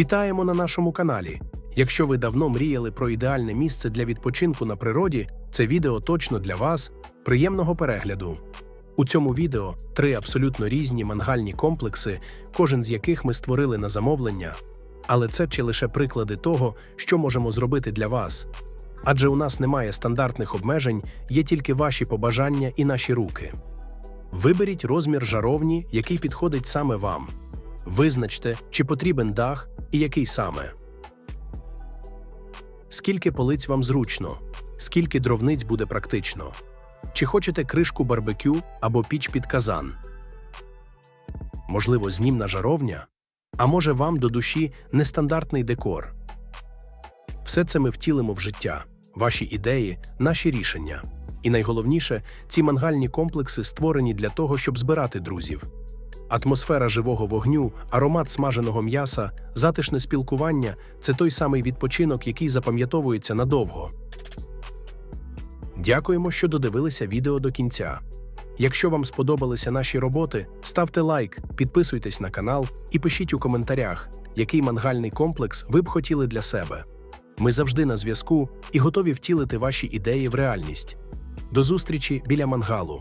Вітаємо на нашому каналі. Якщо ви давно мріяли про ідеальне місце для відпочинку на природі, це відео точно для вас. Приємного перегляду. У цьому відео три абсолютно різні мангальні комплекси, кожен з яких ми створили на замовлення. Але це чи лише приклади того, що можемо зробити для вас. Адже у нас немає стандартних обмежень, є тільки ваші побажання і наші руки. Виберіть розмір жаровні, який підходить саме вам. Визначте, чи потрібен дах і який саме. Скільки полиць вам зручно, скільки дровниць буде практично. Чи хочете кришку барбекю або піч під казан? Можливо, знімна жаровня? А може вам до душі нестандартний декор? Все це ми втілимо в життя, ваші ідеї, наші рішення. І найголовніше, ці мангальні комплекси створені для того, щоб збирати друзів. Атмосфера живого вогню, аромат смаженого м'яса, затишне спілкування це той самий відпочинок, який запам'ятовується надовго. Дякуємо, що додивилися відео до кінця. Якщо вам сподобалися наші роботи, ставте лайк, підписуйтесь на канал і пишіть у коментарях, який мангальний комплекс ви б хотіли для себе. Ми завжди на зв'язку і готові втілити ваші ідеї в реальність. До зустрічі біля мангалу.